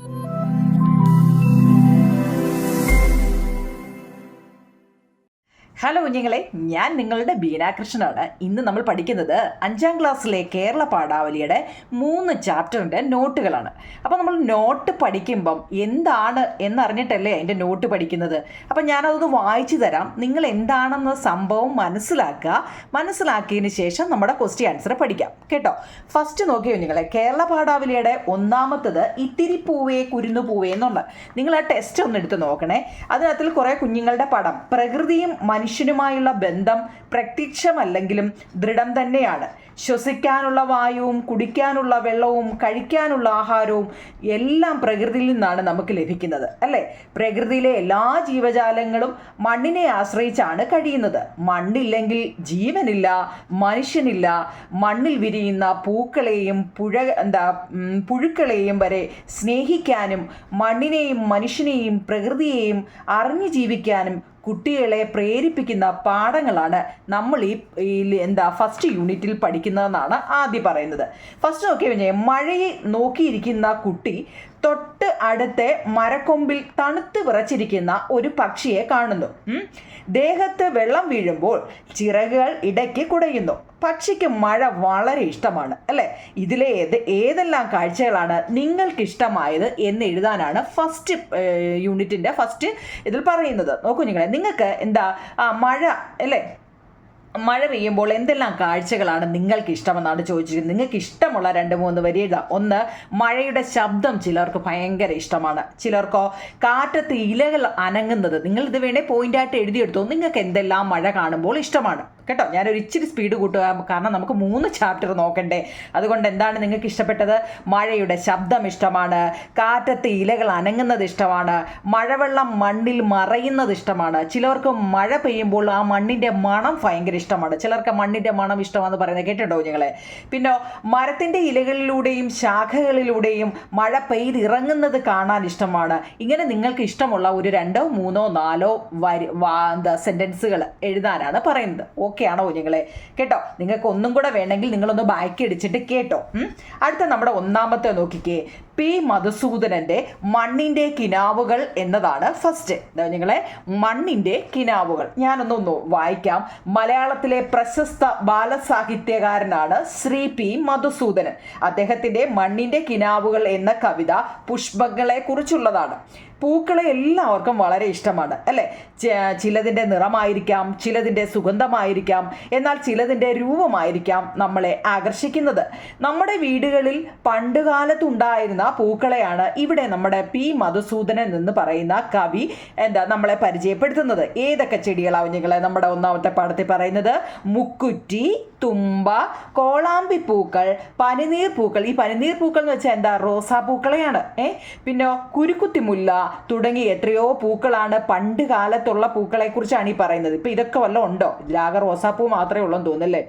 you hello കുഞ്ഞുങ്ങളെ. ഞാൻ നിങ്ങളുടെ ബീനാകൃഷ്ണനാണ് ഇന്ന് നമ്മൾ പഠിക്കുന്നത് അഞ്ചാം ക്ലാസ്സിലെ കേരള പാഠാവലിയുടെ മൂന്ന് ചാപ്റ്ററിന്റെ നോട്ടുകളാണ്. അപ്പോൾ നമ്മൾ നോട്ട് പഠിക്കുമ്പം എന്താണ് എന്നറിഞ്ഞിട്ടല്ലേ അതിന്റെ നോട്ട് പഠിക്കുന്നത്? അപ്പോൾ ഞാനതൊന്ന് വായിച്ചു തരാം. നിങ്ങൾ എന്താണെന്ന സംഭവം മനസ്സിലാക്കുക. മനസ്സിലാക്കിയതിന് ശേഷം നമ്മുടെ ക്വസ്റ്റ്യൻ ആൻസർ പഠിക്കാം. കേട്ടോ? ഫസ്റ്റ് നോക്കിയോ കുഞ്ഞുങ്ങളെ? കേരള പാഠാവലിയുടെ ഒന്നാമത്തത് ഇത്തിരി പൂവേ കുരുന്നു പൂവേ എന്നുള്ളത് നിങ്ങൾ ആ ടെസ്റ്റ് ഒന്ന് എടുത്ത് നോക്കണേ. അതിനകത്തിൽ കുറേ കുഞ്ഞുങ്ങളുടെ പടം. പ്രകൃതിയും മനുഷ്യനുമായുള്ള ബന്ധം പ്രത്യക്ഷമല്ലെങ്കിലും ദൃഢം തന്നെയാണ്. ശ്വസിക്കാനുള്ള വായുവും കുടിക്കാനുള്ള വെള്ളവും കഴിക്കാനുള്ള ആഹാരവും എല്ലാം പ്രകൃതിയിൽ നിന്നാണ് നമുക്ക് ലഭിക്കുന്നത് അല്ലേ? പ്രകൃതിയിലെ എല്ലാ ജീവജാലങ്ങളും മണ്ണിനെ ആശ്രയിച്ചാണ് കഴിയുന്നത്. മണ്ണില്ലെങ്കിൽ ജീവനില്ല മനുഷ്യനില്ല. മണ്ണിൽ വിരിയുന്ന പൂക്കളെയും പുഴ എന്താ പുഴുക്കളെയും വരെ സ്നേഹിക്കാനും മണ്ണിനെയും മനുഷ്യനെയും പ്രകൃതിയെയും അറിഞ്ഞു ജീവിക്കാനും കുട്ടികളെ പ്രേരിപ്പിക്കുന്ന പാഠങ്ങളാണ് നമ്മൾ ഈ എന്താ ഫസ്റ്റ് യൂണിറ്റിൽ പഠിക്കുന്നതെന്നാണ് ആദ്യം പറയുന്നത്. ഫസ്റ്റ് നോക്കി കഴിഞ്ഞാൽ മഴയെ നോക്കിയിരിക്കുന്ന കുട്ടി തൊട്ട് അടുത്തെ മരക്കൊമ്പിൽ തണുത്ത് വിറച്ചിരിക്കുന്ന ഒരു പക്ഷിയെ കാണുന്നു. ദേഹത്ത് വെള്ളം വീഴുമ്പോൾ ചിറകുകൾ ഇടയ്ക്ക് കുടയുന്നു. പക്ഷിക്ക് മഴ വളരെ ഇഷ്ടമാണ് അല്ലേ? ഇതിലെ ഏത് ഏതെല്ലാം കാഴ്ചകളാണ് നിങ്ങൾക്ക് ഇഷ്ടമായത് എന്ന് എഴുതാനാണ് ഫസ്റ്റ് യൂണിറ്റിന്റെ ഫസ്റ്റ് ഇതിൽ പറയുന്നത്. നോക്കൂ നിങ്ങളെ നിങ്ങൾക്ക് എന്താ മഴ അല്ലേ? മഴ പെയ്യുമ്പോൾ എന്തെല്ലാം കാഴ്ചകളാണ് നിങ്ങൾക്ക് ഇഷ്ടമെന്നാണ് ചോദിച്ചിരിക്കുന്നത്. നിങ്ങൾക്ക് ഇഷ്ടമുള്ള രണ്ട് മൂന്ന് വരി എഴുതാം. ഒന്ന് മഴയുടെ ശബ്ദം ചിലർക്ക് ഭയങ്കര ഇഷ്ടമാണ്. ചിലർക്കോ കാറ്റത്ത് ഇലകൾ അനങ്ങുന്നത്. നിങ്ങൾ ഇത് വേണേ പോയിന്റായിട്ട് എഴുതിയെടുത്തോ. നിങ്ങൾക്ക് എന്തെല്ലാം മഴ കാണുമ്പോൾ ഇഷ്ടമാണ്? കേട്ടോ ഞാനൊരു ഇച്ചിരി സ്പീഡ് കൂട്ടുക കാരണം നമുക്ക് മൂന്ന് ചാപ്റ്റർ നോക്കണ്ടേ. അതുകൊണ്ട് എന്താണ് നിങ്ങൾക്ക് ഇഷ്ടപ്പെട്ടത്? മഴയുടെ ശബ്ദം ഇഷ്ടമാണ് കാറ്റത്ത് ഇലകൾ അനങ്ങുന്നത് ഇഷ്ടമാണ് മഴവെള്ളം മണ്ണിൽ മറയുന്നത് ഇഷ്ടമാണ്. ചിലർക്ക് മഴ പെയ്യുമ്പോൾ ആ മണ്ണിന്റെ മണം ഭയങ്കര ഇഷ്ടമാണ്. ചിലർക്ക് മണ്ണിന്റെ മണം ഇഷ്ടമാണെന്ന് പറയുന്നത് കേട്ടിട്ടുണ്ടോ നിങ്ങളെ പിന്നെ മരത്തിന്റെ ഇലകളിലൂടെയും ശാഖകളിലൂടെയും മഴ പെയ്തിറങ്ങുന്നത് കാണാൻ ഇഷ്ടമാണ്. ഇങ്ങനെ നിങ്ങൾക്ക് ഇഷ്ടമുള്ള ഒരു രണ്ടോ മൂന്നോ നാലോ വരി എന്താ സെന്റൻസുകൾ എഴുതാനാണ് പറയുന്നത്. ഓക്കെ ആണോ കുഞ്ഞുങ്ങളെ? കേട്ടോ നിങ്ങൾക്ക് ഒന്നും കൂടെ വേണമെങ്കിൽ നിങ്ങളൊന്ന് ബാക്കി അടിച്ചിട്ട് കേട്ടോ. അടുത്ത നമ്മുടെ ഒന്നാമത്തെ നോക്കിക്കേ. പി മധുസൂദനന്റെ മണ്ണിന്റെ കിനാവുകൾ എന്നതാണ് ഫസ്റ്റ് നിങ്ങളെ മണ്ണിന്റെ കിനാവുകൾ. ഞാനൊന്നൊന്ന് വായിക്കാം. മലയാളത്തിലെ പ്രശസ്ത ബാലസാഹിത്യകാരനാണ് ശ്രീ പി മധുസൂദനൻ. അദ്ദേഹത്തിന്റെ മണ്ണിന്റെ കിനാവുകൾ എന്ന കവിത പുഷ്പങ്ങളെ കുറിച്ചുള്ളതാണ്. പൂക്കളെ എല്ലാവർക്കും വളരെ ഇഷ്ടമാണ് അല്ലേ? ചിലതിന്റെ നിറമായിരിക്കാം ചിലതിന്റെ സുഗന്ധമായിരിക്കാം എന്നാൽ ചിലതിന്റെ രൂപമായിരിക്കാം നമ്മളെ ആകർഷിക്കുന്നത്. നമ്മുടെ വീടുകളിൽ പണ്ടുകാലത്തുണ്ടായിരുന്ന പൂക്കളെയാണ് ഇവിടെ നമ്മുടെ പി. മധുസൂദനൻ എന്ന് പറയുന്ന കവി എന്താ നമ്മളെ പരിചയപ്പെടുത്തുന്നത്. ഏതൊക്കെ ചെടികളാവും ഞങ്ങളെ നമ്മുടെ ഒന്നാമത്തെ പാഠത്തിൽ പറയുന്നത്? മുക്കുറ്റി തുമ്പ കോളാമ്പി പൂക്കൾ പനിനീർ പൂക്കൾ. ഈ പനിനീർ പൂക്കൾ എന്ന് വെച്ചാൽ എന്താ? റോസാ പൂക്കളെയാണ് ഏ? പിന്നെ കുരുക്കുത്തിമുല്ല തുടങ്ങി എത്രയോ പൂക്കളാണ് പണ്ട് കാലത്തുള്ള പൂക്കളെ കുറിച്ചാണ് ഈ പറയുന്നത്. ഇപ്പൊ ഇതൊക്കെ വല്ല ഉണ്ടോ? ഇതിലാകെ റോസാപ്പൂ മാത്രമേ ഉള്ളൂ എന്ന് തോന്നുന്നല്ലേ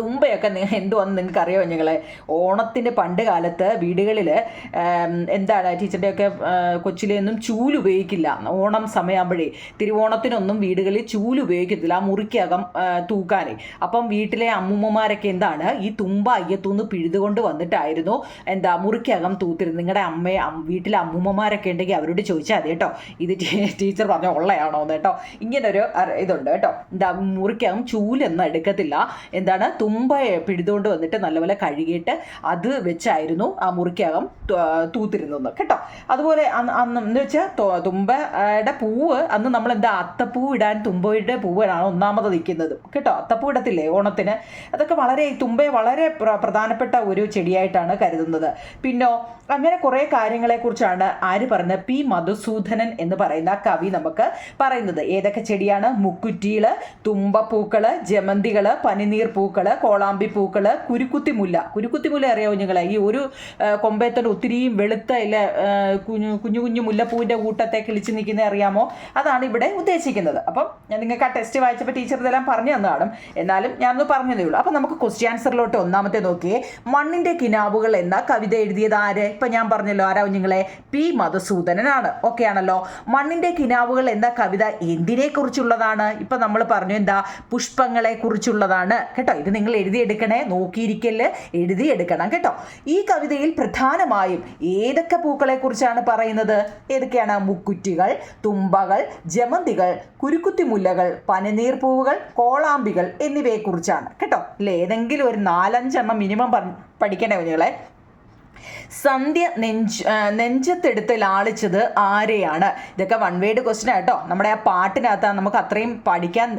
തുമ്പയൊക്കെ എന്തുവാന്ന് നിങ്ങൾക്ക് അറിയാമോ ഞങ്ങളെ ഓണത്തിന്റെ പണ്ട് കാലത്ത് വീടുകളിൽ എന്താണ് ടീച്ചറുടെയൊക്കെ കൊച്ചിലെയൊന്നും ചൂൽ ഉപയോഗിക്കില്ല. ഓണം സമയമാകുമ്പോഴേ തിരുവോണത്തിനൊന്നും വീടുകളിൽ ചൂൽ ഉപയോഗിക്കത്തില്ല. ആ മുറിക്കകം ആ, തൂക്കാനേ. അപ്പം വീട്ടിലെ അമ്മൂമ്മമാരൊക്കെ എന്താണ് ഈ തുമ്പ അയ്യത്തൂന്ന് പിഴുതുകൊണ്ട് വന്നിട്ടായിരുന്നു എന്താ മുറിക്കകം തൂത്തിരുന്നത്. നിങ്ങളുടെ അമ്മയെ വീട്ടിലെ അമ്മൂമ്മമാരൊക്കെ ഉണ്ടെങ്കിൽ അവരോട് ചോദിച്ചാൽ മതി കേട്ടോ. ഇത് ടീച്ചർ പറഞ്ഞ ഉള്ളയാണോ എന്ന് കേട്ടോ. ഇങ്ങനൊരു ഇതുണ്ട് കേട്ടോ. എന്താ മുറിക്കകം ചൂലൊന്നും എടുക്കത്തില്ല. എന്താണ് തുമ്പയെ പിഴുതുകൊണ്ട് വന്നിട്ട് നല്ലപോലെ കഴുകിയിട്ട് അത് വെച്ചായിരുന്നു ആ മുറിക്കകം തൂത്തിരുന്നത്. കേട്ടോ? അതുപോലെ അന്ന് എന്ന് വെച്ചാൽ തുമ്പയുടെ പൂവ് അന്ന് നമ്മൾ എന്താ അത്തപ്പൂ ഇടാൻ തുമ്പയുടെ പൂവിനാണ് ഒന്നാമത് നിൽക്കുന്നത്. കേട്ടോ? അത്തപ്പൂ ഇടത്തില്ലേ ഓണത്തിന്? അതൊക്കെ വളരെ തുമ്പയെ വളരെ പ്ര- പ്രധാനപ്പെട്ട ഒരു ചെടിയായിട്ടാണ് കരുതുന്നത്. പിന്നോ അങ്ങനെ കുറേ കാര്യങ്ങളെക്കുറിച്ചാണ് ആര് പറഞ്ഞത്? പി മധുസൂദനൻ എന്ന് പറയുന്ന കവി നമുക്ക് പറയുന്നത്. ഏതൊക്കെ ചെടിയാണ്? മുക്കുറ്റികൾ തുമ്പപ്പൂക്കൾ ജമന്തികൾ പനിനീർ പൂക്കൾ കോളാമ്പി പൂക്കൾ കുരുക്കുത്തിമുല്ല. കുരുക്കുത്തിമുല്ല അറിയാമോ നിങ്ങളെ ഈ ഒരു കൊമ്പേത്തോട് ഒത്തിരിയും വെളുത്ത ഇല്ല കുഞ്ഞു കുഞ്ഞു കുഞ്ഞു മുല്ലപ്പൂവിന്റെ കൂട്ടത്തെ കിളിച്ച് നിൽക്കുന്നത് അറിയാമോ? അതാണ് ഇവിടെ ഉദ്ദേശിക്കുന്നത്. അപ്പം ഞാൻ നിങ്ങൾക്ക് ആ ടെസ്റ്റ് വായിച്ചപ്പോൾ ടീച്ചർ ഇതെല്ലാം പറഞ്ഞു തന്നതാണ്. എന്നാലും ഞാനൊന്ന് പറഞ്ഞതേ ഉള്ളൂ. അപ്പം നമുക്ക് ക്വസ്റ്റ്യൻ ആൻസറിലോട്ട് ഒന്നാമത്തെ നോക്കിയേ. മണ്ണിന്റെ കിനാവുകൾ എന്ന കവിത എഴുതിയത് ആര്? ഇപ്പം ഞാൻ പറഞ്ഞല്ലോ ആരാ നിങ്ങളെ പി മധുസൂദനനാണ്. ഓക്കെ ആണല്ലോ. മണ്ണിന്റെ കിനാവുകൾ എന്ന കവിത എന്തിനെ കുറിച്ചുള്ളതാണ് ഇപ്പം നമ്മൾ പറഞ്ഞു എന്താ? പുഷ്പങ്ങളെ കുറിച്ചുള്ളതാണ് കേട്ടോ ഇത് നിങ്ങൾ എഴുതിയെടുക്കണേ നോക്കിയിരിക്കൽ എഴുതിയെടുക്കണം കേട്ടോ. ഈ കവിതയിൽ പ്രധാനമായും ഏതൊക്കെ പൂക്കളെ കുറിച്ചാണ് പറയുന്നത്? ഏതൊക്കെയാണ്? മുക്കുറ്റികൾ തുമ്പകൾ ജമന്തികൾ കുരുക്കുത്തിമുല്ലകൾ പനിനീർ പൂവുകൾ കോളാമ്പികൾ എന്നിവയെക്കുറിച്ചാണ്. കേട്ടോ. അല്ലേ? ഏതെങ്കിലും ഒരു നാലഞ്ചെണ്ണം മിനിമം പഠിക്കണേ കുഞ്ഞുങ്ങളെ? സന്ധ്യ നെഞ്ച് നെഞ്ചത്തെടുത്ത് ലാളിച്ചത് ആരെയാണ്? ഇതൊക്കെ വൺ വേഡ് ക്വസ്റ്റ്യൻ ആട്ടോ നമ്മുടെ ആ പാട്ടിനകത്ത് നമുക്ക് അത്രയും പഠിക്കാൻ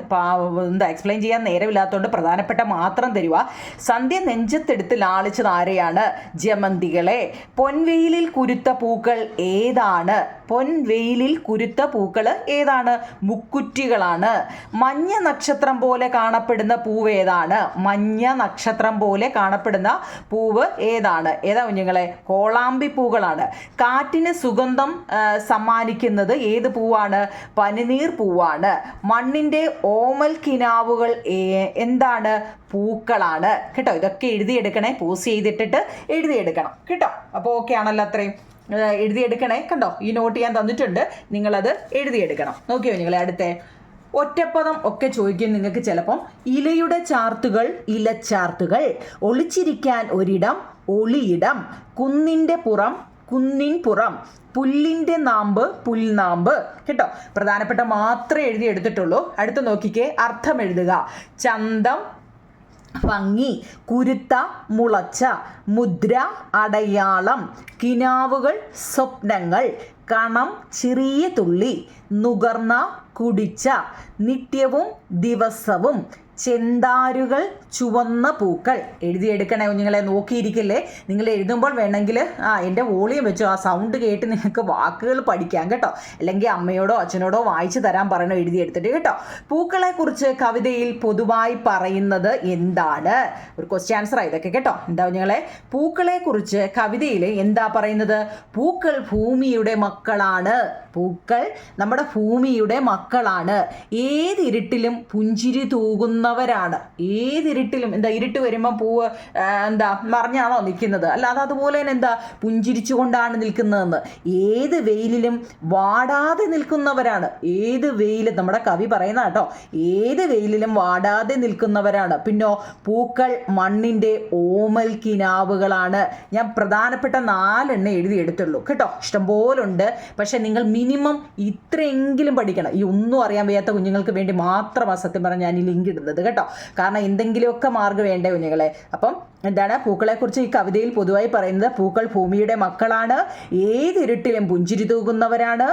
എന്താ എക്സ്പ്ലെയിൻ ചെയ്യാൻ നേരമില്ലാത്തതുകൊണ്ട് പ്രധാനപ്പെട്ട മാത്രം തരുക സന്ധ്യ നെഞ്ചത്തെടുത്ത് ലാളിച്ചത് ആരെയാണ്? ജമന്തികളെ. പൊൻവെയിലിൽ കുരുത്ത പൂക്കൾ ഏതാണ്? പൊൻവെയിലിൽ കുരുത്ത പൂക്കൾ ഏതാണ്? മുക്കുറ്റികളാണ്. മഞ്ഞ നക്ഷത്രം പോലെ കാണപ്പെടുന്ന പൂവ് ഏതാണ്? മഞ്ഞ നക്ഷത്രം പോലെ കാണപ്പെടുന്ന പൂവ് ഏതാണ്? ഏതാ കുഞ്ഞുങ്ങളെ കോളാമ്പി പൂക്കളാണ്. കാറ്റിന് സുഗന്ധം സമ്മാനിക്കുന്നത് ഏത് പൂവാണ്? പനിനീർ പൂവാണ്. മണ്ണിന്റെ ഓമൽ കിനാവുകൾ എന്താണ്? പൂക്കളാണ്. കേട്ടോ? ഇതൊക്കെ എഴുതിയെടുക്കണേ. പൂസ് ചെയ്തിട്ടിട്ട് എഴുതിയെടുക്കണം. കേട്ടോ? അപ്പോൾ ഓക്കെ ആണല്ലോ അത്രയും. എഴുതിയെടുക്കണേ. കണ്ടോ? ഈ നോട്ട് ഞാൻ തന്നിട്ടുണ്ട്. നിങ്ങളത് എഴുതിയെടുക്കണം. നോക്കിയോ നിങ്ങളെ അടുത്തേ? ഒറ്റപ്പദം ഒക്കെ ചോദിക്കും നിങ്ങൾക്ക് ചിലപ്പം. ഇലയുടെ ചാർത്തുകൾ ഇലച്ചാർത്തുകൾ. ഒളിച്ചിരിക്കാൻ ഒരിടം ഒളിയിടം കുന്നിന്റെ പുറം കുന്നിൻ പുറം പുല്ലിന്റെ നാമ്പ് പുൽനാമ്പ്. കേട്ടോ? പ്രധാനപ്പെട്ട മാത്രമേ എഴുതി എടുത്തിട്ടുള്ളൂ. അടുത്ത് നോക്കിക്കേ അർത്ഥം എഴുതുക. ചന്തം ഭംഗി കുരുത്ത മുളച്ച മുദ്ര അടയാളം കിനാവുകൾ സ്വപ്നങ്ങൾ കണം ചെറിയ തുള്ളി നുകർന്ന കുടിച്ച നിത്യവും ദിവസവും ചെന്താരുകൾ ചുവന്ന പൂക്കൾ. എഴുതിയെടുക്കണേ കുഞ്ഞുങ്ങളെ നോക്കിയിരിക്കില്ലേ? നിങ്ങൾ എഴുതുമ്പോൾ വേണമെങ്കിൽ ആ എന്റെ വോളിയം വെച്ചോ ആ സൗണ്ട് കേട്ട് നിങ്ങൾക്ക് വാക്കുകൾ പഠിക്കാം കേട്ടോ. അല്ലെങ്കിൽ അമ്മയോടോ അച്ഛനോടോ വായിച്ചു തരാൻ പറയണോ എഴുതിയെടുത്തിട്ട് കേട്ടോ. പൂക്കളെക്കുറിച്ച് കവിതയിൽ പൊതുവായി പറയുന്നത് എന്താണ്? ഒരു ക്വസ്റ്റ്യൻ ആൻസർ ഇതൊക്കെ കേട്ടോ. എന്താ കുഞ്ഞുങ്ങളെ? പൂക്കളെക്കുറിച്ച് കവിതയിൽ എന്താ പറയുന്നത്? പൂക്കൾ ഭൂമിയുടെ മക്കളാണ്. പൂക്കൾ നമ്മുടെ ഭൂമിയുടെ മക്കളാണ്. ഏതിരുട്ടിലും പുഞ്ചിരി തൂകുന്നവരാണ്. ഏതിരുട്ടിലും എന്താ ഇരുട്ട് വരുമ്പോൾ പൂവ് എന്താ മറിഞ്ഞാണോ നിൽക്കുന്നത്? അല്ലാതെ അതുപോലെ തന്നെ എന്താ പുഞ്ചിരിച്ചുകൊണ്ടാണ് നിൽക്കുന്നതെന്ന്. ഏത് വെയിലിലും വാടാതെ നിൽക്കുന്നവരാണ്. ഏത് വെയിൽ നമ്മുടെ കവി പറയുന്ന കേട്ടോ ഏത് വെയിലിലും വാടാതെ നിൽക്കുന്നവരാണ്. പിന്നോ പൂക്കൾ മണ്ണിന്റെ ഓമൽ കിനാവുകളാണ്. ഞാൻ പ്രധാനപ്പെട്ട നാലെണ്ണം എഴുതിയെടുത്തുള്ളൂ കേട്ടോ ഇഷ്ടംപോലുണ്ട്. പക്ഷെ നിങ്ങൾ മിനിമം ഇത്രയെങ്കിലും പഠിക്കണം. ഈ ഒന്നും അറിയാൻ വയ്യാത്ത കുഞ്ഞുങ്ങൾക്ക് വേണ്ടി മാത്രമാണ് സത്യം പറഞ്ഞാൽ ഞാൻ ഈ ലിങ്ക് ഇടുന്നത് കേട്ടോ. കാരണം എന്തെങ്കിലുമൊക്കെ മാർഗം വേണ്ടേ കുഞ്ഞുങ്ങളെ? അപ്പം എന്താണ് പൂക്കളെക്കുറിച്ച് ഈ കവിതയിൽ പൊതുവായി പറയുന്നത് പൂക്കൾ ഭൂമിയുടെ മക്കളാണ്. ഏത് ഇരുട്ടിലും പുഞ്ചിരി തൂകുന്നവരാണ്.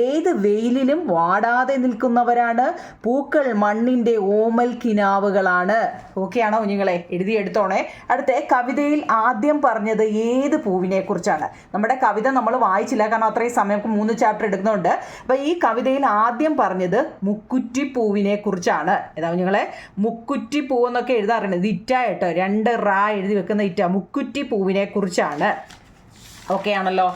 ഏത് വെയിലിലും വാടാതെ നിൽക്കുന്നവരാണ്. പൂക്കൾ മണ്ണിന്റെ ഓമൽ കിനാവുകളാണ്. ഓക്കെ ആണോ കുഞ്ഞുങ്ങളെ? എഴുതിയെടുത്തോണേ അടുത്ത കവിതയിൽ ആദ്യം പറഞ്ഞത് ഏത് പൂവിനെ കുറിച്ചാണ് നമ്മുടെ കവിത നമ്മൾ വായിച്ചില്ല. കാരണം അത്രയും സമയം മൂന്ന് ചാപ്റ്റർ എടുക്കുന്നുണ്ട് അപ്പോൾ ഈ കവിതയിൽ ആദ്യം പറഞ്ഞത് മുക്കുറ്റി പൂവിനെ കുറിച്ചാണ് ഏതാ കുഞ്ഞുങ്ങളെ? മുക്കുറ്റി പൂവെന്നൊക്കെ എഴുതാറുണ്ട്. ഇത് ഇറ്റ കേട്ടോ. രണ്ട് റാ എഴുതി വെക്കുന്ന ഇറ്റ. മുക്കുറ്റി പൂവിനെ കുറിച്ചാണ് ഓക്കെ ആണല്ലോ.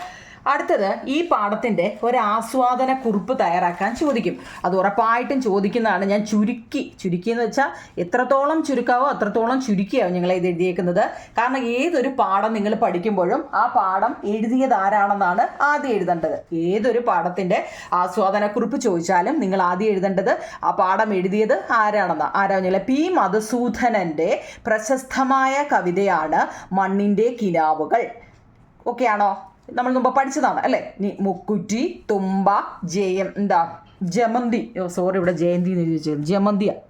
അടുത്തത് ഈ പാഠത്തിന്റെ ഒരു ആസ്വാദന കുറിപ്പ് തയ്യാറാക്കാൻ ചോദിക്കും. അത് ഉറപ്പായിട്ടും ചോദിക്കുന്നതാണ് ഞാൻ ചുരുക്കി. ചുരുക്കി എന്ന് വെച്ചാൽ എത്രത്തോളം ചുരുക്കാവോ അത്രത്തോളം ചുരുക്കിയാവും ഞങ്ങൾ ഇത് എഴുതിയേക്കുന്നത്. കാരണം ഏതൊരു പാഠം നിങ്ങൾ പഠിക്കുമ്പോഴും ആ പാഠം എഴുതിയത് ആരാണെന്നാണ് ആദ്യം എഴുതേണ്ടത്. ഏതൊരു പാഠത്തിന്റെ ആസ്വാദന കുറിപ്പ് ചോദിച്ചാലും നിങ്ങൾ ആദ്യം എഴുതേണ്ടത് ആ പാഠം എഴുതിയത് ആരാണെന്ന്? ആരാ ഞങ്ങളെ? പി. മധുസൂദനന്റെ പ്രശസ്തമായ കവിതയാണ് മണ്ണിന്റെ കിനാവുകൾ. ഓക്കെ ആണോ നമ്മൾ മുമ്പ് പഠിച്ചതാണ് അല്ലേ? മുക്കുറ്റി തുമ്പ ജയം. എന്താ? ജമന്തി. സോറി ഇവിടെ ജയന്തി എന്ന് ചോദിച്ചു വെച്ചേക്കുന്നു.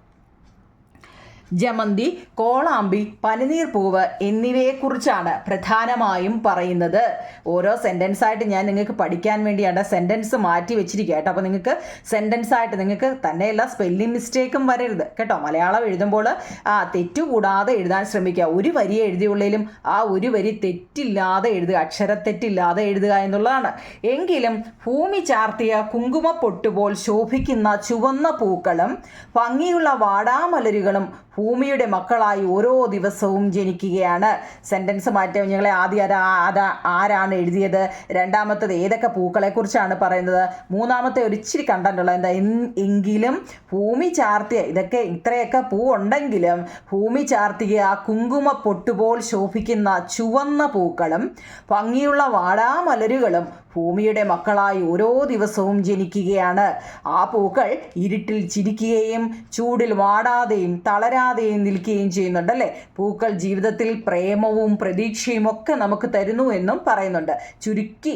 ജമന്തി കോളാമ്പി പനിനീർ പൂവ് എന്നിവയെക്കുറിച്ചാണ് പ്രധാനമായും പറയുന്നത്. ഓരോ സെന്റൻസ് ആയിട്ട് ഞാൻ നിങ്ങൾക്ക് പഠിക്കാൻ വേണ്ടിയാണ് സെന്റൻസ് മാറ്റി വെച്ചിരിക്കുക കേട്ടോ. അപ്പോൾ നിങ്ങൾക്ക് സെന്റൻസ് ആയിട്ട് നിങ്ങൾക്ക് തന്നെയല്ല സ്പെല്ലിംഗ് മിസ്റ്റേക്കും വരരുത് കേട്ടോ. മലയാളം എഴുതുമ്പോൾ ആ തെറ്റുകൂടാതെ എഴുതാൻ ശ്രമിക്കുക. ഒരു വരി എഴുതിയുള്ളതിലും ആ ഒരു വരി തെറ്റില്ലാതെ എഴുതുക അക്ഷരത്തെറ്റില്ലാതെ എഴുതുക എന്നുള്ളതാണ്. എങ്കിലും ഭൂമി ചാർത്തിയ കുങ്കുമ പൊട്ടുപോൽ ശോഭിക്കുന്ന ചുവന്ന പൂക്കളും ഭംഗിയുള്ള വാടാമലരുകളും ഭൂമിയുടെ മക്കളായി ഓരോ ദിവസവും ജനിക്കുകയാണ്. സെന്റൻസ് മാറ്റം ഞങ്ങളെ ആദ്യം അത് അത് ആരാണ് എഴുതിയത്? രണ്ടാമത്തത് ഏതൊക്കെ പൂക്കളെക്കുറിച്ചാണ് പറയുന്നത്? മൂന്നാമത്തെ ഒരു ഇച്ചിരി കണ്ടന്റുള്ള എന്താ എങ്കിലും ഭൂമി ചാർത്തിയ ഇതൊക്കെ ഇത്രയൊക്കെ പൂ ഉണ്ടെങ്കിലും ഭൂമി ചാർത്തിയ ആ കുങ്കുമ പൊട്ടുപോൽ ശോഭിക്കുന്ന ചുവന്ന പൂക്കളും ഭംഗിയുള്ള വാടാമലരുകളും ഭൂമിയുടെ മക്കളായി ഓരോ ദിവസവും ജനിക്കുകയാണ്. ആ പൂക്കൾ ഇരുട്ടിൽ ചിരിക്കുകയും ചൂടിൽ വാടാതെയും തളരാതെയും നിൽക്കുകയും ചെയ്യുന്നുണ്ടല്ലേ പൂക്കൾ ജീവിതത്തിൽ പ്രേമവും പ്രതീക്ഷയും ഒക്കെ നമുക്ക് തരുന്നു എന്നും പറയുന്നുണ്ട്. ചുരുക്കി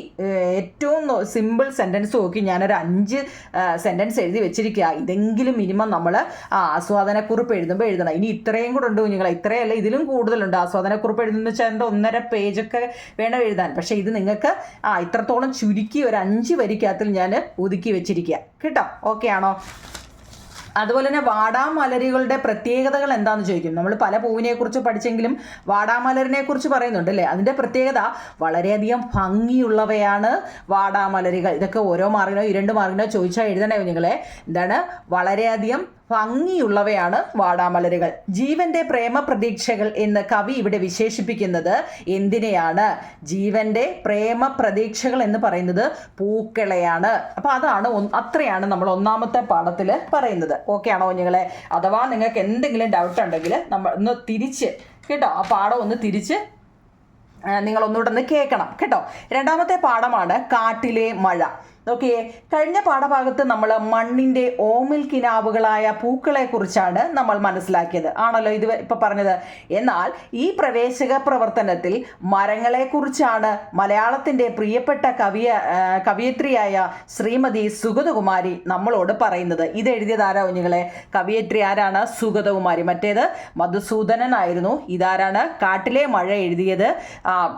ഏറ്റവും സിമ്പിൾ സെന്റൻസ് നോക്കി ഞാനൊരു അഞ്ച് സെന്റൻസ് എഴുതി വെച്ചിരിക്കുക. ഇതെങ്കിലും മിനിമം നമ്മൾ ആസ്വാദനക്കുറിപ്പ് എഴുതുമ്പോൾ എഴുതണം. ഇനി ഇത്രയും കൂടെ ഉണ്ട് കുഞ്ഞുങ്ങളെ? ഇത്രയല്ല ഇതിലും കൂടുതലുണ്ട്. ആസ്വാദനക്കുറിപ്പ് എഴുതുന്ന വെച്ചാൽ എന്റെ ഒന്നര പേജൊക്കെ വേണം എഴുതാൻ. പക്ഷേ ഇത് നിങ്ങൾക്ക് ആ ഇത്രത്തോളം ചുരുക്കി ഒരു അഞ്ച് വരിക്കകത്തിൽ ഞാൻ ഒതുക്കി വെച്ചിരിക്കുക കേട്ടോ? ഓക്കെ ആണോ? അതുപോലെ തന്നെ വാടാമലരുകളുടെ പ്രത്യേകതകൾ എന്താണെന്ന് ചോദിക്കും. നമ്മൾ പല പൂവിനെ കുറിച്ച് പഠിച്ചെങ്കിലും വാടാമലരിനെ കുറിച്ച് പറയുന്നുണ്ട് അല്ലേ? അതിന്റെ പ്രത്യേകത വളരെയധികം ഭംഗിയുള്ളവയാണ് വാടാമലരുകൾ. ഇതൊക്കെ ഓരോ മാർക്കിനോ രണ്ട് മാർക്കിനോ ചോദിച്ചാൽ എഴുതണേ നിങ്ങളെ എന്താണ്? വളരെയധികം ഭംഗിയുള്ളവയാണ് വാടാമലരുകൾ. ജീവന്റെ പ്രേമ പ്രതീക്ഷകൾ എന്ന് കവി ഇവിടെ വിശേഷിപ്പിക്കുന്നത് എന്തിനെയാണ്? ജീവന്റെ പ്രേമ പ്രതീക്ഷകൾ എന്ന് പറയുന്നത് പൂക്കളെയാണ്. അപ്പൊ അതാണ് അത്രയാണ് നമ്മൾ ഒന്നാമത്തെ പാഠത്തിൽ പറയുന്നത്. ഓക്കെ ആണോ കുഞ്ഞുങ്ങളെ? അഥവാ നിങ്ങൾക്ക് എന്തെങ്കിലും ഡൗട്ട് ഉണ്ടെങ്കിൽ നമ്മൾ ഒന്ന് തിരിച്ച് കേട്ടോ ആ പാഠം ഒന്ന് തിരിച്ച് നിങ്ങൾ ഒന്നുകൂടെ ഒന്ന് കേൾക്കണം കേട്ടോ. രണ്ടാമത്തെ പാഠമാണ് കാട്ടിലെ മഴ. നോക്കിയേ കഴിഞ്ഞ പാഠഭാഗത്ത് നമ്മൾ മണ്ണിന്റെ ഓമിൽ കിനാവുകളായ പൂക്കളെ കുറിച്ചാണ് നമ്മൾ മനസ്സിലാക്കിയത്. ആണല്ലോ ഇത് ഇപ്പം പറഞ്ഞത്. എന്നാൽ ഈ പ്രവേശക പ്രവർത്തനത്തിൽ മരങ്ങളെക്കുറിച്ചാണ് മലയാളത്തിന്റെ പ്രിയപ്പെട്ട കവിയ കവിയത്രിയായ ശ്രീമതി സുഗതകുമാരി നമ്മളോട് പറയുന്നത്. ഇത് എഴുതിയതാരാ കുഞ്ഞുങ്ങളെ? കവിയത്രി ആരാണ്? സുഗതകുമാരി. മറ്റേത് മധുസൂദനനായിരുന്നു. ഇതാരാണ്? കാട്ടിലെ മഴ എഴുതിയത്.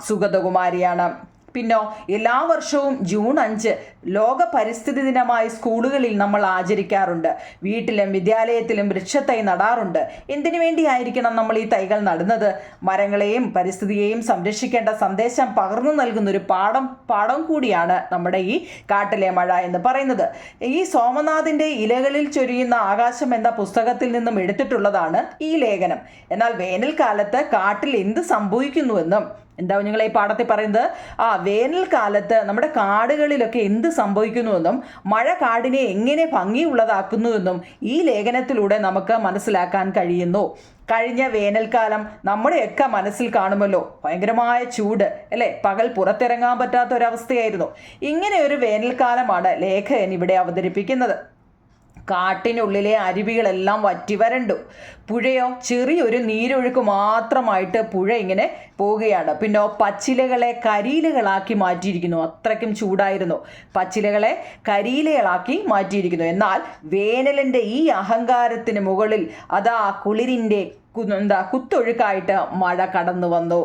സുഗതകുമാരിയാണ്. പിന്നോ എല്ലാ വർഷവും ജൂൺ അഞ്ച് ലോക പരിസ്ഥിതി ദിനമായി സ്കൂളുകളിൽ നമ്മൾ ആചരിക്കാറുണ്ട്. വീട്ടിലും വിദ്യാലയത്തിലും വൃക്ഷത്തൈ നടാറുണ്ട്. എന്തിനു വേണ്ടിയായിരിക്കണം നമ്മൾ ഈ തൈകൾ നടുന്നത്? മരങ്ങളെയും പരിസ്ഥിതിയെയും സംരക്ഷിക്കേണ്ട സന്ദേശം പകർന്നു നൽകുന്ന ഒരു പാഠം പാഠം കൂടിയാണ് നമ്മുടെ ഈ കാട്ടിലെ മഴ എന്ന് പറയുന്നത്. ഈ സോമനാഥിന്റെ ഇലകളിൽ ചൊരിയുന്ന ആകാശം എന്ന പുസ്തകത്തിൽ നിന്നും എടുത്തിട്ടുള്ളതാണ് ഈ ലേഖനം. എന്നാൽ വേനൽക്കാലത്ത് കാട്ടിൽ എന്ത് സംഭവിക്കുന്നുവെന്നും എന്താ നിങ്ങൾ ഈ പാഠത്തിൽ പറയുന്നത്? ആ വേനൽക്കാലത്ത് നമ്മുടെ കാടുകളിലൊക്കെ എന്ത് സംഭവിക്കുന്നുവെന്നും മഴ കാടിനെ എങ്ങനെ ഭംഗിയുള്ളതാക്കുന്നുവെന്നും ഈ ലേഖനത്തിലൂടെ നമുക്ക് മനസ്സിലാക്കാൻ കഴിയുന്നു. കഴിഞ്ഞ വേനൽക്കാലം നമ്മുടെയൊക്കെ മനസ്സിൽ കാണുമല്ലോ ഭയങ്കരമായ ചൂട് അല്ലേ? പകൽ പുറത്തിറങ്ങാൻ പറ്റാത്ത ഒരവസ്ഥയായിരുന്നു ഇങ്ങനെ ഒരു വേനൽക്കാലമാണ് ലേഖകൻ ഇവിടെ അവതരിപ്പിക്കുന്നത്. കാട്ടിനുള്ളിലെ അരുവികളെല്ലാം വറ്റി വരണ്ടു. പുഴയോ ചെറിയൊരു നീരൊഴുക്ക് മാത്രമായിട്ട് പുഴ ഇങ്ങനെ പോവുകയാണ് പിന്നെ പച്ചിലകളെ കരിയിലകളാക്കി മാറ്റിയിരിക്കുന്നു. അത്രയ്ക്കും ചൂടായിരുന്നു. പച്ചിലകളെ കരിയിലകളാക്കി മാറ്റിയിരിക്കുന്നു. എന്നാൽ വേനലിന്റെ ഈ അഹങ്കാരത്തിന് മുകളിൽ അതാ കുളിരിന്റെ എന്താ കുത്തൊഴുക്കായിട്ട് മഴ കടന്നു വന്നു.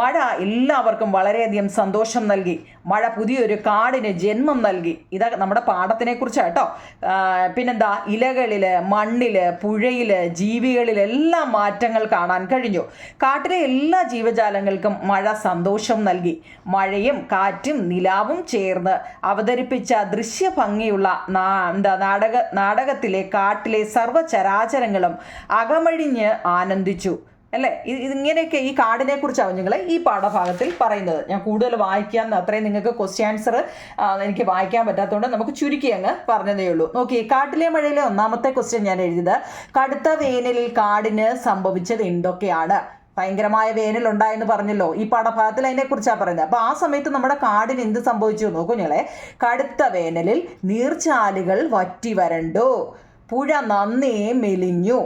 മഴ എല്ലാവർക്കും വളരെയധികം സന്തോഷം നൽകി. മഴ പുതിയൊരു കാടിന് ജന്മം നൽകി. ഇതാ നമ്മുടെ പാഠത്തിനെ കുറിച്ചാട്ടോ പിന്നെന്താ ഇലകളിൽ മണ്ണിൽ പുഴയിൽ ജീവികളിൽ എല്ലാ മാറ്റങ്ങൾ കാണാൻ കഴിഞ്ഞു. കാട്ടിലെ എല്ലാ ജീവജാലങ്ങൾക്കും മഴ സന്തോഷം നൽകി. മഴയും കാറ്റും നിലാവും ചേർന്ന് അവതരിപ്പിച്ച ദൃശ്യഭംഗിയുള്ള നാ എന്താ നാടക നാടകത്തിലെ കാട്ടിലെ സർവചരാചരങ്ങളും അകമഴിഞ്ഞ് ആനന്ദിച്ചു. അല്ലേ? ഇത് ഇതിങ്ങനെയൊക്കെ ഈ കാർഡിനെ കുറിച്ചാവും നിങ്ങൾ ഈ പാഠഭാഗത്തിൽ പറയുന്നത്. ഞാൻ കൂടുതൽ വായിക്കാൻ അത്രയും നിങ്ങൾക്ക് ക്വസ്റ്റ്യൻ ആൻസർ എനിക്ക് വായിക്കാൻ പറ്റാത്തതുകൊണ്ട് നമുക്ക് ചുരുക്കി അങ്ങ് പറഞ്ഞതേ ഉള്ളൂ. നോക്കി കാട്ടിലെ മഴയിലെ ഒന്നാമത്തെ ക്വസ്റ്റ്യൻ ഞാൻ എഴുതിയത് കടുത്ത വേനലിൽ കാടിന് സംഭവിച്ചത് എന്തൊക്കെയാണ്? ഭയങ്കരമായ വേനൽ ഉണ്ടായെന്ന് പറഞ്ഞല്ലോ. ഈ പാഠഭാഗത്തിൽ അതിനെക്കുറിച്ചാണ് പറയുന്നത്. അപ്പോൾ ആ സമയത്ത് നമ്മുടെ കാടിന് എന്ത് സംഭവിച്ചു നോക്കൂ ഞങ്ങളെ? കടുത്ത വേനലിൽ നീർച്ചാലുകൾ വറ്റി വരണ്ടു. പുഴ നന്നേ മെലിഞ്ഞു.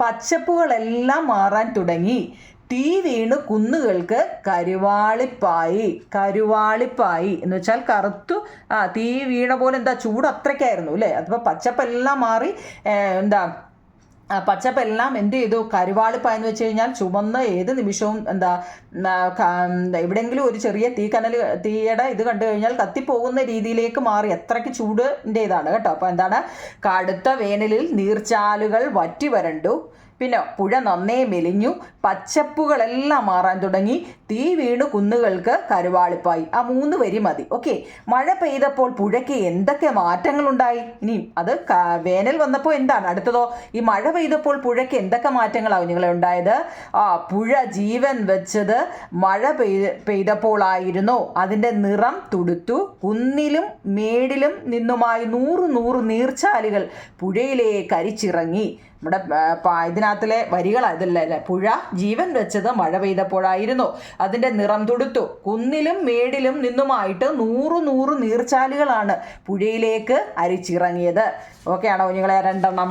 പച്ചപ്പുകളെല്ലാം മാറാൻ തുടങ്ങി. തീ വീണ് കുന്നുകൾക്ക് കരുവാളിപ്പായി കരുവാളിപ്പായി എന്ന് വെച്ചാൽ കറുത്തു. ആ തീ വീണ പോലെ എന്താ ചൂട് അത്രയ്ക്കായിരുന്നു അല്ലേ? അതിപ്പോൾ പച്ചപ്പെല്ലാം മാറി എന്താ പച്ചപ്പെല്ലാം എന്ത് ചെയ്തു? കരുവാളിപ്പ എന്ന് വെച്ച് കഴിഞ്ഞാൽ ചുമന്ന് ഏത് നിമിഷവും എന്താ എവിടെയെങ്കിലും ഒരു ചെറിയ തീ കനൽ തീയുടെ ഇത് കണ്ടു കഴിഞ്ഞാൽ കത്തിപ്പോകുന്ന രീതിയിലേക്ക് മാറി. അത്രയ്ക്ക് ചൂടിന്റെ ഇതാണ് കേട്ടോ. അപ്പോൾ എന്താണ്? കടുത്ത വേനലിൽ നീർച്ചാലുകൾ വറ്റി വരണ്ടു. പിന്നെ പുഴ നന്നേ മെലിഞ്ഞു. പച്ചപ്പുകളെല്ലാം മാറാൻ തുടങ്ങി. തീ വീണു കുന്നുകൾക്ക് കരുവാളിപ്പായി. ആ മൂന്ന് വരി മതി. ഓക്കെ. മഴ പെയ്തപ്പോൾ പുഴയ്ക്ക് എന്തൊക്കെ മാറ്റങ്ങളുണ്ടായി? ഇനിയും അത് വേനൽ വന്നപ്പോൾ എന്താണ്? അടുത്തതോ? ഈ മഴ പെയ്തപ്പോൾ പുഴയ്ക്ക് എന്തൊക്കെ മാറ്റങ്ങളാവും നിങ്ങളെ ഉണ്ടായത്? ആ പുഴ ജീവൻ വെച്ചത് മഴ പെയ് പെയ്തപ്പോളായിരുന്നു. അതിന്റെ നിറം തുടുത്തു. കുന്നിലും മേടിലും നിന്നുമായി നൂറ് നൂറ് നീർച്ചാലുകൾ പുഴയിലേക്ക് അരിച്ചിറങ്ങി. നമ്മുടെ ഇതിനകത്തിലെ വരികൾ അല്ലേ? പുഴ ജീവൻ വെച്ചത് മഴ പെയ്തപ്പോഴായിരുന്നു. അതിന്റെ നിറം തുടുത്തു. കുന്നിലും മേടിലും നിന്നുമായിട്ട് നൂറ് നൂറ് നീർച്ചാലുകളാണ് പുഴയിലേക്ക് അരിച്ചിറങ്ങിയത്. ഓക്കെ ആണോ കുഞ്ഞുങ്ങളെ രണ്ടെണ്ണം?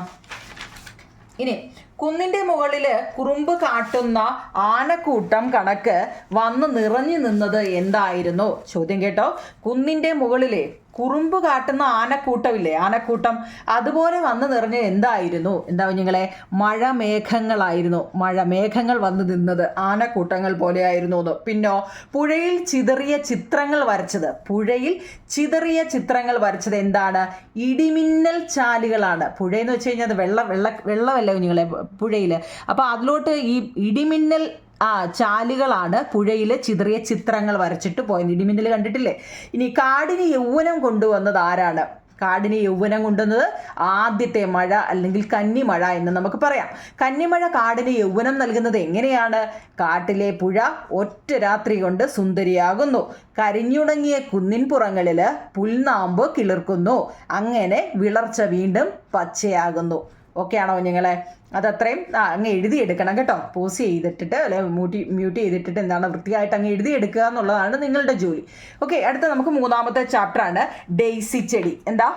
ഇനി കുന്നിന്റെ മുകളിൽ കുറുമ്പ് കാട്ടുന്ന ആനക്കൂട്ടം കണക്ക് വന്ന് നിറഞ്ഞു നിന്നത് എന്തായിരുന്നു? ചോദ്യം കേട്ടോ. കുന്നിന്റെ മുകളിലെ കുറുമ്പ് കാട്ടുന്ന ആനക്കൂട്ടമില്ലേ? ആനക്കൂട്ടം. അതുപോലെ വന്ന് നിറഞ്ഞ എന്തായിരുന്നു? എന്താ കുഞ്ഞുങ്ങളെ? മഴ മേഘങ്ങളായിരുന്നു മഴ മേഘങ്ങൾ വന്ന് നിന്നത് ആനക്കൂട്ടങ്ങൾ പോലെയായിരുന്നു എന്ന്. പിന്നോ പുഴയിൽ ചിതറിയ ചിത്രങ്ങൾ വരച്ചത്. പുഴയിൽ ചിതറിയ ചിത്രങ്ങൾ വരച്ചത് എന്താണ്? ഇടിമിന്നൽ ചാലുകളാണ്. പുഴയെന്ന് വെച്ച് കഴിഞ്ഞാൽ അത് വെള്ളം വെള്ള വെള്ളമല്ല കുഞ്ഞുങ്ങളെ? പുഴയിൽ അപ്പോൾ അതിലോട്ട് ഈ ഇടിമിന്നൽ ആ ചാലുകളാണ് പുഴയിലെ ചിതറിയ ചിത്രങ്ങൾ വരച്ചിട്ട് പോയത്. ഇടിമിന്നൽ കണ്ടിട്ടില്ലേ? ഇനി കാടിന് യൗവനം കൊണ്ടുവന്നത് ആരാണ്? കാടിന് യൗവനം കൊണ്ടുവന്നത് ആദ്യത്തെ മഴ അല്ലെങ്കിൽ കന്നിമഴ എന്ന് നമുക്ക് പറയാം. കന്നിമഴ കാടിന് യൗവനം നൽകുന്നത് എങ്ങനെയാണ്? കാട്ടിലെ പുഴ ഒറ്റ രാത്രി കൊണ്ട് സുന്ദരിയാകുന്നു. കരിഞ്ഞുണങ്ങിയ കുന്നിൻപുറങ്ങളിൽ പുൽനാമ്പ് കിളിർക്കുന്നു. അങ്ങനെ വിളർച്ച വീണ്ടും പച്ചയാകുന്നു. ഓക്കെ ആണോ കുഞ്ഞുങ്ങളെ? അതത്രയും അങ്ങ് എഴുതിയെടുക്കണം കേട്ടോ. പോസ് ചെയ്തിട്ടിട്ട് അല്ലെ മ്യൂട്ടി മ്യൂട്ട് ചെയ്തിട്ടിട്ട് എന്താണ് വൃത്തിയായിട്ട് അങ്ങ് എഴുതിയെടുക്കുക എന്നുള്ളതാണ് നിങ്ങളുടെ ജോലി. ഓക്കെ അടുത്ത നമുക്ക് മൂന്നാമത്തെ ചാപ്റ്ററാണ് ഡെയ്സി ചെടി. എന്താ?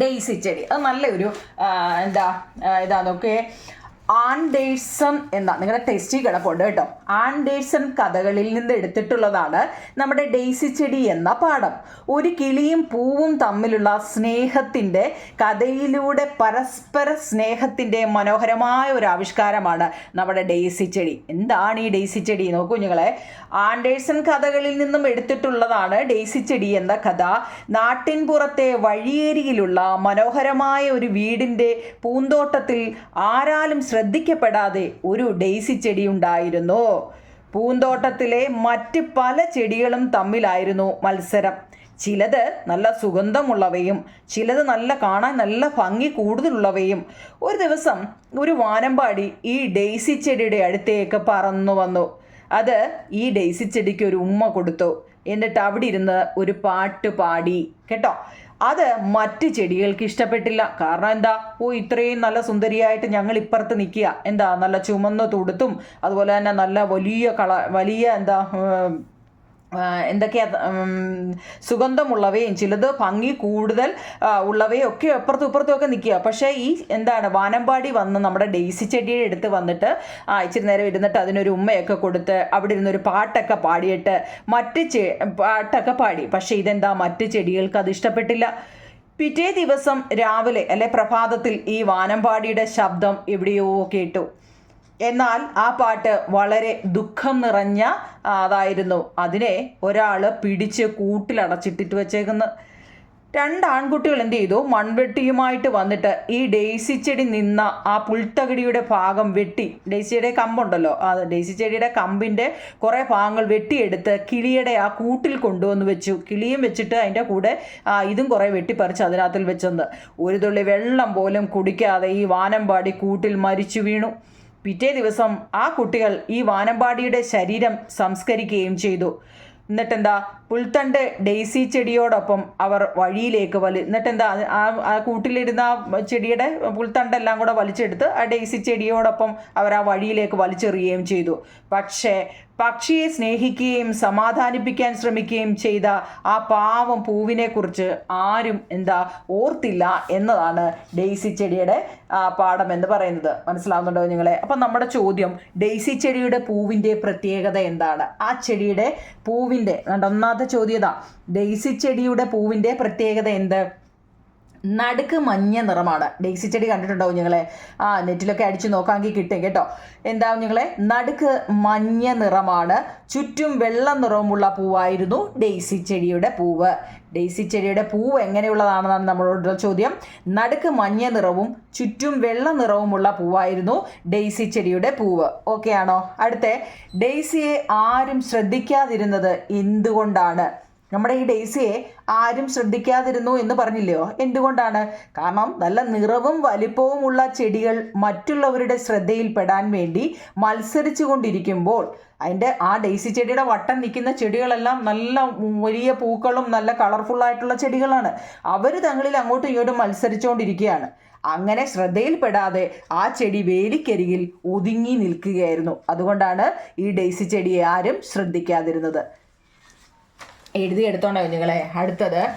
ഡെയ്സി ചെടി. അത് നല്ലൊരു എന്താ ഇതാ ഇതാന്നൊക്കെ ആൻഡേഴ്സൺ എന്ന നിങ്ങളുടെ ടെസ്റ്റിൽ കിടപ്പുണ്ട് കേട്ടോ. ആൻഡേഴ്സൺ കഥകളിൽ നിന്ന് എടുത്തിട്ടുള്ളതാണ് നമ്മുടെ ഡെയ്സി ചെടി എന്ന പാഠം. ഒരു കിളിയും പൂവും തമ്മിലുള്ള സ്നേഹത്തിന്റെ കഥയിലൂടെ പരസ്പര സ്നേഹത്തിന്റെ മനോഹരമായ ഒരു ആവിഷ്കാരമാണ് നമ്മുടെ ഡെയ്സി ചെടി. എന്താണ് ഈ ഡെയ്സി ചെടി? നോക്കൂ കുഞ്ഞുങ്ങളെ. ആൻഡേഴ്സൺ കഥകളിൽ നിന്നും എടുത്തിട്ടുള്ളതാണ് ഡെയ്സി ചെടി എന്ന കഥ. നാട്ടിൻപുറത്തെ വഴിയേരിയിലുള്ള മനോഹരമായ ഒരു വീടിന്റെ പൂന്തോട്ടത്തിൽ ആരാലും ശ്രദ്ധിക്കപ്പെടാതെ ഒരു ഡെയ്സി ചെടി ഉണ്ടായിരുന്നു പൂന്തോട്ടത്തിലെ മറ്റ് പല ചെടികളും തമ്മിലായിരുന്നു മത്സരം. ചിലത് നല്ല സുഗന്ധമുള്ളവയും ചിലത് നല്ല കാണാൻ നല്ല ഭംഗി കൂടുതലുള്ളവയും. ഒരു ദിവസം ഒരു വാനമ്പാടി ഈ ഡെയ്സി ചെടിയുടെ അടുത്തേക്ക് പറന്നു വന്നു. അത് ഈ ഡെയ്സി ചെടിക്ക് ഒരു ഉമ്മ കൊടുത്തു. എന്നിട്ട് അവിടെ ഇരുന്ന് ഒരു പാട്ട് പാടി. കേട്ടോ? അത് മറ്റ് ചെടികൾക്ക് ഇഷ്ടപ്പെട്ടില്ല. കാരണം എന്താ? ഓ ഇത്രയും നല്ല സുന്ദരിയായിട്ട് ഞങ്ങൾ ഇപ്പുറത്ത് നിൽക്കുക. എന്താ? നല്ല ചുമന്ന തുടുത്തും അതുപോലെ തന്നെ നല്ല വലിയ കള വലിയ എന്താ എന്തൊക്കെയാ സുഗന്ധമുള്ളവയും ചിലത് ഭംഗി കൂടുതൽ ഉള്ളവയും ഒക്കെ അപ്പുറത്തും ഇപ്പുറത്തും ഒക്കെ നിൽക്കുക. പക്ഷേ ഈ എന്താണ് വാനമ്പാടി വന്ന് നമ്മുടെ ഡെയ്സി ചെടിയുടെ എടുത്ത് വന്നിട്ട് ആ ഇച്ചിരി നേരം ഇരുന്നിട്ട് അതിനൊരു ഉമ്മയൊക്കെ കൊടുത്ത് അവിടെ ഇരുന്നൊരു പാട്ടൊക്കെ പാടിയിട്ട് മറ്റ് ചെ പാട്ടൊക്കെ പാടി. പക്ഷേ ഇതെന്താ മറ്റ് ചെടികൾക്ക് അത് ഇഷ്ടപ്പെട്ടില്ല. പിറ്റേ ദിവസം രാവിലെ അല്ലെ പ്രഭാതത്തിൽ ഈ വാനമ്പാടിയുടെ ശബ്ദം എവിടെയോ കേട്ടു എന്നാൽ ആ പാട്ട് വളരെ ദുഃഖം നിറഞ്ഞ അതായിരുന്നു. അതിനെ ഒരാൾ പിടിച്ച് കൂട്ടിലടച്ചിട്ടിട്ട് വെച്ചേക്കുന്നത് രണ്ട് ആൺകുട്ടികൾ എന്ത് ചെയ്തു? മൺവെട്ടിയുമായിട്ട് വന്നിട്ട് ഈ ഡെയ്സി ചെടി നിന്ന ആ പുൽത്തകിടിയുടെ ഭാഗം വെട്ടി ഡെയ്സിയുടെ കമ്പുണ്ടല്ലോ ആ ഡെയ്സി ചെടിയുടെ കമ്പിന്റെ കുറേ ഭാഗങ്ങൾ വെട്ടിയെടുത്ത് കിളിയുടെ ആ കൂട്ടിൽ കൊണ്ടുവന്ന് വെച്ചു. കിളിയും വെച്ചിട്ട് അതിന്റെ കൂടെ ഇതും കുറേ വെട്ടിപ്പറിച്ച് അതിനകത്തിൽ വെച്ചെന്ന്. ഒരു തുള്ളി വെള്ളം പോലും കുടിക്കാതെ ഈ വാനമ്പാടി കൂട്ടിൽ മരിച്ചു വീണു. പിറ്റേ ദിവസം ആ കുട്ടികൾ ഈ വാനമ്പാടിയുടെ ശരീരം സംസ്കരിക്കുകയും ചെയ്തു. എന്നിട്ടെന്താ? പുൽത്തണ്ട് ഡെയ്സി ചെടിയോടൊപ്പം അവർ വഴിയിലേക്ക് വലി എന്നിട്ടെന്താ? എന്താ ആ കൂട്ടിലിരുന്ന ആ ചെടിയുടെ പുൽത്തണ്ടെല്ലാം കൂടെ വലിച്ചെടുത്ത് ആ ഡെയ്സി ചെടിയോടൊപ്പം അവർ ആ വഴിയിലേക്ക് വലിച്ചെറിയുകയും ചെയ്തു. പക്ഷേ പക്ഷിയെ സ്നേഹിക്കുകയും സമാധാനിപ്പിക്കാൻ ശ്രമിക്കുകയും ചെയ്ത ആ പാവം പൂവിനെ കുറിച്ച് ആരും എന്താ ഓർത്തില്ല എന്നതാണ് ഡെയ്സി ചെടിയുടെ പാഠം എന്ന് പറയുന്നത്. മനസ്സിലാവുന്നുണ്ടോ നിങ്ങളെ? അപ്പം നമ്മുടെ ചോദ്യം ഡെയ്സി ചെടിയുടെ പൂവിന്റെ പ്രത്യേകത എന്താണ്? ആ ചെടിയുടെ പൂവിന്റെ ഒന്നാമത്തെ ചോദ്യത. ഡെയ്സി ചെടിയുടെ പൂവിന്റെ പ്രത്യേകത എന്ത്? നടുക്ക് മഞ്ഞ നിറമാണ്. ഡെയ്സി ചെടി കണ്ടിട്ടുണ്ടാവും ഞങ്ങളെ ആ നെറ്റിലൊക്കെ അടിച്ചു നോക്കാമെങ്കിൽ കിട്ടും കേട്ടോ. എന്താ ഞങ്ങളെ നടുക്ക് മഞ്ഞ നിറമാണ്. ചുറ്റും വെള്ള നിറവുമുള്ള പൂവായിരുന്നു ഡെയ്സി ചെടിയുടെ പൂവ്. ഡെയ്സി ചെടിയുടെ പൂവ് എങ്ങനെയുള്ളതാണെന്നാണ് നമ്മളോടുള്ള ചോദ്യം. നടുക്ക് മഞ്ഞ നിറവും ചുറ്റും വെള്ള നിറവുമുള്ള പൂവായിരുന്നു ഡെയ്സി ചെടിയുടെ പൂവ്. ഓക്കെ ആണോ? അടുത്ത ഡെയ്സിയെ ആരും ശ്രദ്ധിക്കാതിരുന്നത് എന്തുകൊണ്ടാണ്? നമ്മുടെ ഈ ഡെയ്സിയെ ആരും ശ്രദ്ധിക്കാതിരുന്നു എന്ന് പറഞ്ഞില്ലയോ? എന്തുകൊണ്ടാണ്? കാരണം നല്ല നിറവും വലിപ്പവും ഉള്ള ചെടികൾ മറ്റുള്ളവരുടെ ശ്രദ്ധയിൽപ്പെടാൻ വേണ്ടി മത്സരിച്ചു കൊണ്ടിരിക്കുമ്പോൾ അതിന്റെ ആ ഡെയ്സി ചെടിയുടെ വട്ടം നിൽക്കുന്ന ചെടികളെല്ലാം നല്ല വലിയ പൂക്കളും നല്ല കളർഫുൾ ആയിട്ടുള്ള ചെടികളാണ്. അവർ തങ്ങളിൽ അങ്ങോട്ടും ഇങ്ങോട്ടും മത്സരിച്ചുകൊണ്ടിരിക്കുകയാണ്. അങ്ങനെ ശ്രദ്ധയിൽപ്പെടാതെ ആ ചെടി വേലിക്കരികിൽ ഒതുങ്ങി നിൽക്കുകയായിരുന്നു. അതുകൊണ്ടാണ് ഈ ഡെയ്സി ചെടിയെ ആരും ശ്രദ്ധിക്കാതിരുന്നത്. എഴുതിയെടുത്തോണ്ടോ കുഞ്ഞുങ്ങളെ? അടുത്തത്.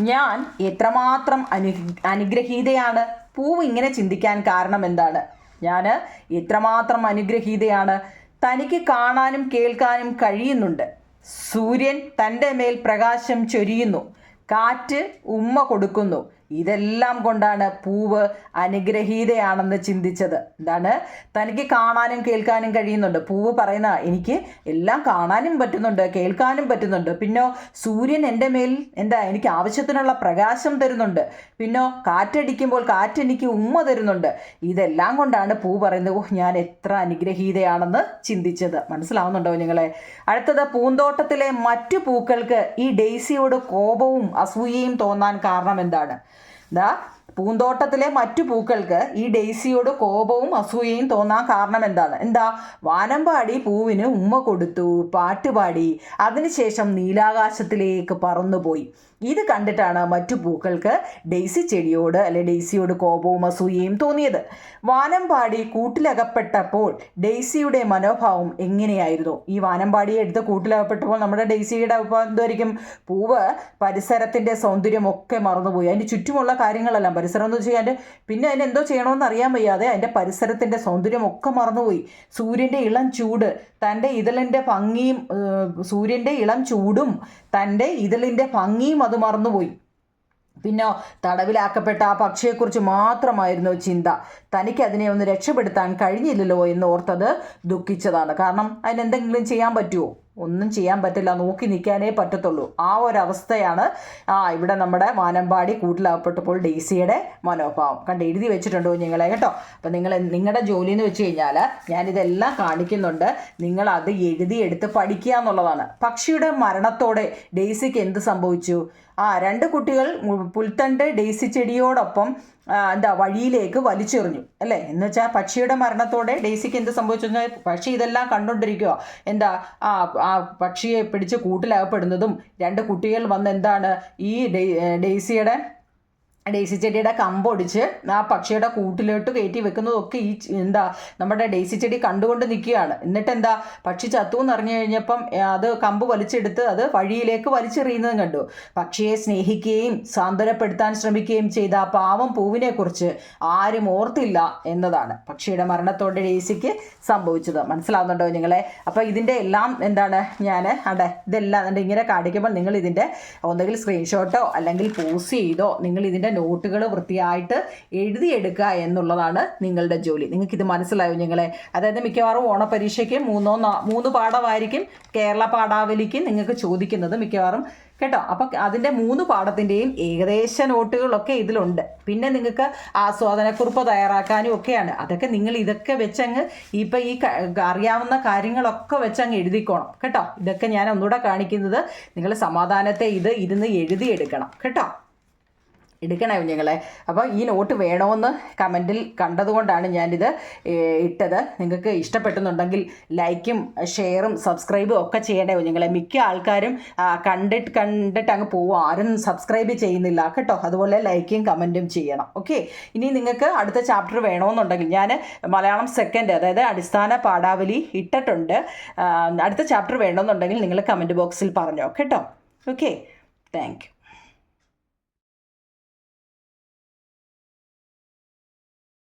ഞാൻ എത്രമാത്രം അനു അനുഗ്രഹീതയാണ്? പൂവ് ഇങ്ങനെ ചിന്തിക്കാൻ കാരണം എന്താണ്? ഞാൻ എത്രമാത്രം അനുഗ്രഹീതയാണ്? തനിക്ക് കാണാനും കേൾക്കാനും കഴിയുന്നുണ്ട്. സൂര്യൻ തന്റെ മേൽ പ്രകാശം ചൊരിയുന്നു. കാറ്റ് ഉമ്മ കൊടുക്കുന്നു. ഇതെല്ലാം കൊണ്ടാണ് പൂവ് അനുഗ്രഹീതയാണെന്ന് ചിന്തിച്ചത്. എന്താണ്? തനിക്ക് കാണാനും കേൾക്കാനും കഴിയുന്നുണ്ട്. പൂവ് പറയുന്ന എനിക്ക് എല്ലാം കാണാനും പറ്റുന്നുണ്ട് കേൾക്കാനും പറ്റുന്നുണ്ട്. പിന്നോ സൂര്യൻ എന്റെ മേൽ എന്താ എനിക്ക് ആവശ്യത്തിനുള്ള പ്രകാശം തരുന്നുണ്ട്. പിന്നോ കാറ്റടിക്കുമ്പോൾ കാറ്റ് എനിക്ക് ഉമ്മ തരുന്നുണ്ട്. ഇതെല്ലാം കൊണ്ടാണ് പൂ പറയുന്നത് ഓ ഞാൻ എത്ര അനുഗ്രഹീതയാണെന്ന് ചിന്തിച്ചത്. മനസ്സിലാവുന്നുണ്ടോ നിങ്ങളെ? അടുത്തത് പൂന്തോട്ടത്തിലെ മറ്റു പൂക്കൾക്ക് ഈ ഡെയ്സിയോട് കോപവും അസൂയയും തോന്നാൻ കാരണം എന്താണ്? ദാ പൂന്തോട്ടത്തിലെ മറ്റു പൂക്കൾക്ക് ഈ ഡെയ്സിയോട് കോപവും അസൂയയും തോന്നാൻ കാരണം എന്താണ്? എന്താ? വാനമ്പാടി പൂവിന് ഉമ്മ കൊടുത്തു പാട്ടുപാടി അതിനുശേഷം നീലാകാശത്തിലേക്ക് പറന്നുപോയി. ഇത് കണ്ടിട്ടാണ് മറ്റു പൂക്കൾക്ക് ഡെയ്സി ചെടിയോട് അല്ലെ ഡെയ്സിയോട് കോപവും അസൂയയും തോന്നിയത്. വാനമ്പാടി കൂട്ടിലകപ്പെട്ടപ്പോൾ ഡെയ്സിയുടെ മനോഭാവം എങ്ങനെയായിരുന്നു? ഈ വാനമ്പാടിയെ എടുത്ത് കൂട്ടിലകപ്പെട്ടപ്പോൾ നമ്മുടെ ഡെയ്സിയുടെ അഭിപ്രായം എന്തായിരിക്കും പൂവ് പരിസരത്തിന്റെ സൗന്ദര്യമൊക്കെ മറന്നുപോയി. അതിന്റെ ചുറ്റുമുള്ള കാര്യങ്ങളെല്ലാം പരിസരം എന്ന് വെച്ചാൽ അതിന്റെ പിന്നെ അതിന് എന്തോ ചെയ്യണമെന്ന് അറിയാൻ വയ്യാതെ അതിന്റെ പരിസരത്തിന്റെ സൗന്ദര്യമൊക്കെ മറന്നുപോയി. സൂര്യന്റെ ഇളം ചൂട് തന്റെ ഇതളിന്റെ ഭംഗിയും സൂര്യന്റെ ഇളം ചൂടും തന്റെ ഇതളിന്റെ ഭംഗിയും അത് മറന്നുപോയി. പിന്നെ തടവിലാക്കപ്പെട്ട ആ പക്ഷിയെക്കുറിച്ച് മാത്രമായിരുന്നു ചിന്ത. തനിക്ക് അതിനെ ഒന്ന് രക്ഷപ്പെടുത്താൻ കഴിഞ്ഞില്ലല്ലോ എന്ന് ഓർത്തത് ദുഃഖിച്ചതാണ്. കാരണം അതിനെന്തെങ്കിലും ചെയ്യാൻ പറ്റുമോ ഒന്നും ചെയ്യാൻ പറ്റില്ല. നോക്കി നിൽക്കാനേ പറ്റത്തുള്ളൂ. ആ ഒരവസ്ഥയാണ് ആ ഇവിടെ നമ്മുടെ മാനമ്പാടി കൂട്ടിലാകപ്പെട്ടപ്പോൾ ഡെയ്സിയുടെ മനോഭാവം. കണ്ട് എഴുതി വെച്ചിട്ടുണ്ടോ നിങ്ങളെ? കേട്ടോ? അപ്പം നിങ്ങൾ നിങ്ങളുടെ ജോലി എന്ന് വെച്ച് കഴിഞ്ഞാൽ ഞാനിതെല്ലാം കാണിക്കുന്നുണ്ട്. നിങ്ങൾ അത് എഴുതിയെടുത്ത് പഠിക്കുക എന്നുള്ളതാണ്. പക്ഷിയുടെ മരണത്തോടെ ഡെയ്സിക്ക് എന്ത് സംഭവിച്ചു? ആ രണ്ട് കുട്ടികൾ പുൽത്തണ്ട് ഡെയ്സി ചെടിയോടൊപ്പം എന്താ വഴിയിലേക്ക് വലിച്ചെറിഞ്ഞു അല്ലേ? എന്ന് വെച്ചാൽ പക്ഷിയുടെ മരണത്തോടെ ഡെയ്സിക്ക് എന്ത് സംഭവിച്ചു പക്ഷി ഇതെല്ലാം കണ്ടുകൊണ്ടിരിക്കുക എന്താ ആ ആ പക്ഷിയെ പിടിച്ച് കൂട്ടിലകപ്പെടുന്നതും രണ്ട് കുട്ടികൾ വന്ന് എന്താണ് ഈ ഡെയ്- ഡെയ്സിയുടെ ഡെയ്സി ചെടിയുടെ കമ്പൊടിച്ച് ആ പക്ഷിയുടെ കൂട്ടിലോട്ട് കയറ്റി വെക്കുന്നതൊക്കെ ഈ എന്താ നമ്മുടെ ഡെയ്സി ചെടി കണ്ടുകൊണ്ട് നിൽക്കുകയാണ്. എന്നിട്ട് എന്താ പക്ഷി ചത്തു എന്ന് അറിഞ്ഞു കഴിഞ്ഞപ്പം അത് കമ്പ് വലിച്ചെടുത്ത് അത് വഴിയിലേക്ക് വലിച്ചെറിയുന്നതും കണ്ടു. പക്ഷിയെ സ്നേഹിക്കുകയും സാന്ത്വനപ്പെടുത്താൻ ശ്രമിക്കുകയും ചെയ്ത പാവം പൂവിനെ കുറിച്ച് ആരും ഓർത്തില്ല എന്നതാണ് പക്ഷിയുടെ മരണത്തോടെ ഡെയ്സിക്ക് സംഭവിച്ചത്. മനസ്സിലാവുന്നുണ്ടോ നിങ്ങളെ? അപ്പോൾ ഇതിന്റെ എല്ലാം എന്താണ് ഞാൻ അതെ ഇതെല്ലാം ഇങ്ങനെ കാണിക്കുമ്പോൾ നിങ്ങൾ ഇതിന്റെ ഒന്നുകിൽ സ്ക്രീൻഷോട്ടോ അല്ലെങ്കിൽ പോസ്റ്റ് ചെയ്തോ നിങ്ങൾ ഇതിന്റെ നോട്ടുകൾ വൃത്തിയായിട്ട് എഴുതിയെടുക്കുക എന്നുള്ളതാണ് നിങ്ങളുടെ ജോലി. നിങ്ങൾക്ക് ഇത് മനസ്സിലായോ നിങ്ങളെ അതായത് മിക്കവാറും ഓണപരീക്ഷയ്ക്ക് മൂന്നോ മൂന്ന് പാഠമായിരിക്കും കേരള പാഠാവലിക്ക് നിങ്ങൾക്ക് ചോദിക്കുന്നത് മിക്കവാറും. കേട്ടോ? അപ്പം അതിന്റെ മൂന്ന് പാഠത്തിന്റെയും ഏകദേശ നോട്ടുകളൊക്കെ ഇതിലുണ്ട്. പിന്നെ നിങ്ങൾക്ക് ആസ്വാദനക്കുറിപ്പ് തയ്യാറാക്കാനും ഒക്കെയാണ്. അതൊക്കെ നിങ്ങൾ ഇതൊക്കെ വെച്ചങ്ങ് ഇപ്പം ഈ അറിയാവുന്ന കാര്യങ്ങളൊക്കെ വെച്ചങ്ങ് എഴുതിക്കോണം. കേട്ടോ? ഇതൊക്കെ ഞാൻ ഒന്നുകൂടെ കാണിക്കുന്നത് നിങ്ങൾ സമാധാനത്തെ ഇത് ഇരുന്ന് എഴുതിയെടുക്കണം. കേട്ടോ? എടുക്കണേ കുഞ്ഞുങ്ങളെ. അപ്പോൾ ഈ നോട്ട് വേണമെന്ന് കമന്റിൽ കണ്ടതുകൊണ്ടാണ് ഞാനിത് ഇട്ടത്. നിങ്ങൾക്ക് ഇഷ്ടപ്പെട്ടുന്നുണ്ടെങ്കിൽ ലൈക്കും ഷെയറും സബ്സ്ക്രൈബും ഒക്കെ ചെയ്യണേ കുഞ്ഞുങ്ങളെ. മിക്ക ആൾക്കാരും കണ്ടിട്ട് കണ്ടിട്ട് അങ്ങ് പോവും. ആരും സബ്സ്ക്രൈബ് ചെയ്യുന്നില്ല. കേട്ടോ? അതുപോലെ ലൈക്കും കമന്റും ചെയ്യണം. ഓക്കെ? ഇനി നിങ്ങൾക്ക് അടുത്ത ചാപ്റ്റർ വേണമെന്നുണ്ടെങ്കിൽ ഞാൻ മലയാളം സെക്കൻഡ് അതായത് അടിസ്ഥാന പാഠാവലി ഇട്ടിട്ടുണ്ട്. അടുത്ത ചാപ്റ്റർ വേണമെന്നുണ്ടെങ്കിൽ നിങ്ങൾ കമന്റ് ബോക്സിൽ പറഞ്ഞോ. കേട്ടോ? ഓക്കെ? താങ്ക്